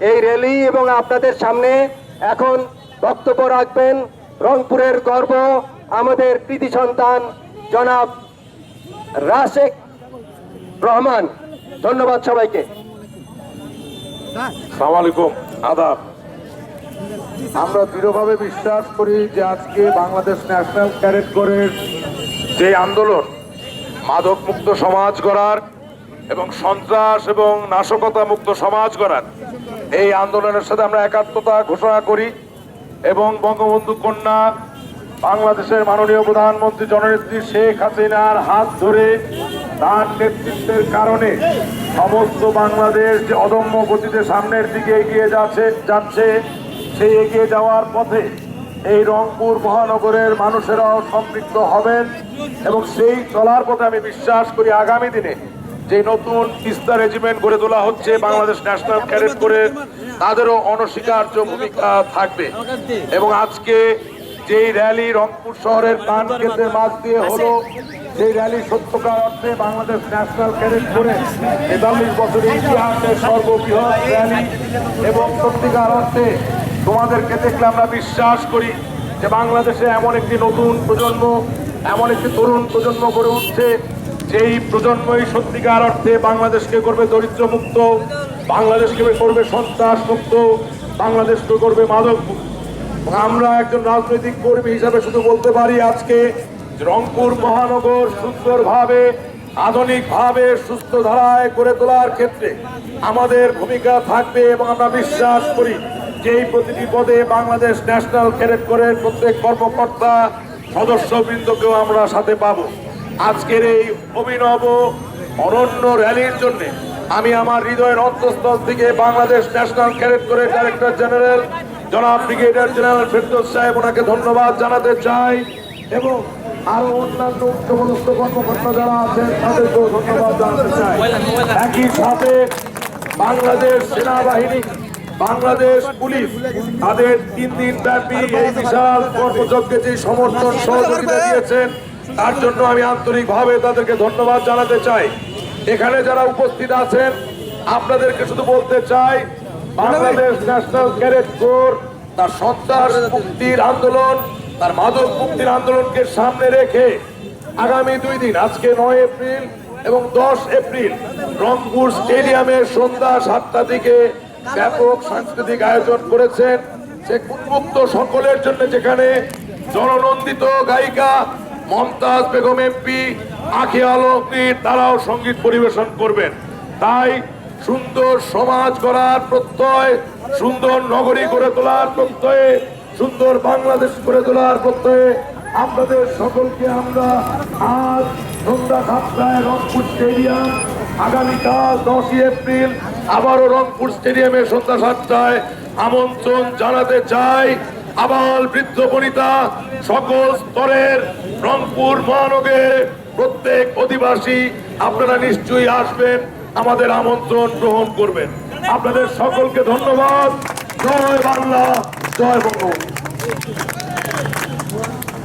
এই র্যালি এবং আপনাদের সামনে এখন বক্তব্য রাখবেন রংপুরের গর্ব আমাদের কৃতি সন্তান জনাব রাশেক রহমান। ধন্যবাদ সবাইকে। আদাব। আমরা দৃঢ়ভাবে বিশ্বাস করি যে আজকে বাংলাদেশ ন্যাশনাল ক্যাডেট কোরের যে আন্দোলন মাদক মুক্ত সমাজ গড়ার এবং সন্ত্রাস এবং নাশকতা মুক্ত সমাজ গড়ার এই আন্দোলনের সাথে আমরা একাত্মতা ঘোষণা করি এবং বঙ্গবন্ধু কন্যা বাংলাদেশের মাননীয় প্রধানমন্ত্রী জননেত্রী শেখ হাসিনার হাত ধরে তার নেতৃত্বের কারণে সমস্ত বাংলাদেশ যে অদম্য গতিতে সামনের দিকে এগিয়ে যাচ্ছে যাচ্ছে, সেই এগিয়ে যাওয়ার পথে এই রংপুর মহানগরের মানুষেরাও সম্পৃক্ত হবেন এবং সেই চলার পথে আমি বিশ্বাস করি আগামী দিনে যে নতুন তিস্তা রেজিমেন্ট গড়ে তোলা হচ্ছে, বাংলাদেশ ন্যাশনাল ক্যাডেট করে তাদেরও অনস্বীকার্য ভূমিকা থাকবে। এবং আজকে যেই র্যালি রংপুর শহরের কান কেন্দ্রের মাঝ দিয়ে হলো, সেই র্যালি সত্যকার অর্থে বাংলাদেশ ন্যাশনাল ক্যাডেট করে তেতাল্লিশ বছরের ইতিহাসের সর্ববৃহৎ র্যালি এবং সত্যিকার অর্থে তোমাদেরকে দেখলে আমরা বিশ্বাস করি যে বাংলাদেশে এমন একটি নতুন প্রজন্ম, এমন একটি তরুণ প্রজন্ম গড়ে উঠছে যেই প্রজন্মই সত্যিকার অর্থে বাংলাদেশকে করবে দরিদ্র মুক্ত বাংলাদেশকে করবে সন্ত্রাস মুক্ত বাংলাদেশকে করবে মাদক আমরা একজন রাজনৈতিক কর্মী হিসাবে শুধু বলতে পারি আজকে রংপুর মহানগর সুন্দরভাবে, আধুনিকভাবে সুস্থ ধারায় করে তোলার ক্ষেত্রে আমাদের ভূমিকা থাকবে এবং আমরা বিশ্বাস করি যে প্রতিটি পদে বাংলাদেশ ন্যাশনাল ক্যাডেট করে প্রত্যেক কর্মকর্তা, সদস্যবৃন্দকেও আমরা সাথে পাবো। আজকের এই অভিনব, অনন্য র্যালির জন্য আমি আমার হৃদয়ের অন্তঃস্থল থেকে Bangladesh national cadet corps director general, জনাব ব্রিগেডিয়ার জেনারেল ফেরদৌস সাহেব ওনাকে ধন্যবাদ জানাতে চাই এবং আরও অন্যান্য উচ্চপদস্থ কর্মকর্তা যারা আছেন তাদেরকেও ধন্যবাদ জানাতে চাই। একই সাথে বাংলাদেশ সেনাবাহিনী, বাংলাদেশ পুলিশ, তাদের তিন দিন ব্যাপী এই বিশাল কর্মযজ্ঞে যে সমর্থন সহযোগিতা দিয়েছেন তার জন্য আমি আন্তরিকভাবে তাদেরকে ধন্যবাদ জানাতে চাই। এখানে যারা উপস্থিত আছেন, আপনাদেরকে শুধু বলতে চাই, বাংলাদেশ ন্যাশনাল ক্যাডেট কোর তার সন্ত্রাস মুক্তির আন্দোলন, তার মাদক মুক্তির আন্দোলনকে সামনে রেখে আগামী দুই দিন, আজকে নয় এপ্রিল এবং দশ এপ্রিল, রংপুর স্টেডিয়ামে সন্ধ্যা সাতটা থেকে ব্যাপক সাংস্কৃতিক আয়োজন করেছেন। সে উন্মুক্ত সকলের জন্য যেখানে জননন্দিত গায়িকা মমতাজ বেগম এমপি আখি আলমগীর তারাও সংগীত পরিবেশন করবেন। তাই সুন্দর সমাজ গড়ার প্রত্যয়, সুন্দর নগরী গড়ে তোলার প্রত্যয়ে, সুন্দর বাংলাদেশ গড়ে তোলার প্রত্যয়ে আপনাদের সকলকে আমরা আজ সন্ধ্যা সাতটায় রংপুর স্টেডিয়াম, আগামীকাল দশই এপ্রিল আবারও রংপুর স্টেডিয়ামে সন্ধ্যা সাতটায় আমন্ত্রণ জানাতে চাই। আবাল বৃদ্ধ বনিতা সকল স্তরের রংপুর মহানগরের প্রত্যেক অধিবাসী, আপনারা নিশ্চয়ই আসবেন, আমাদের আমন্ত্রণ গ্রহণ করবেন। আপনাদের সকলকে ধন্যবাদ। জয় বাংলা, জয় বঙ্গবন্ধু।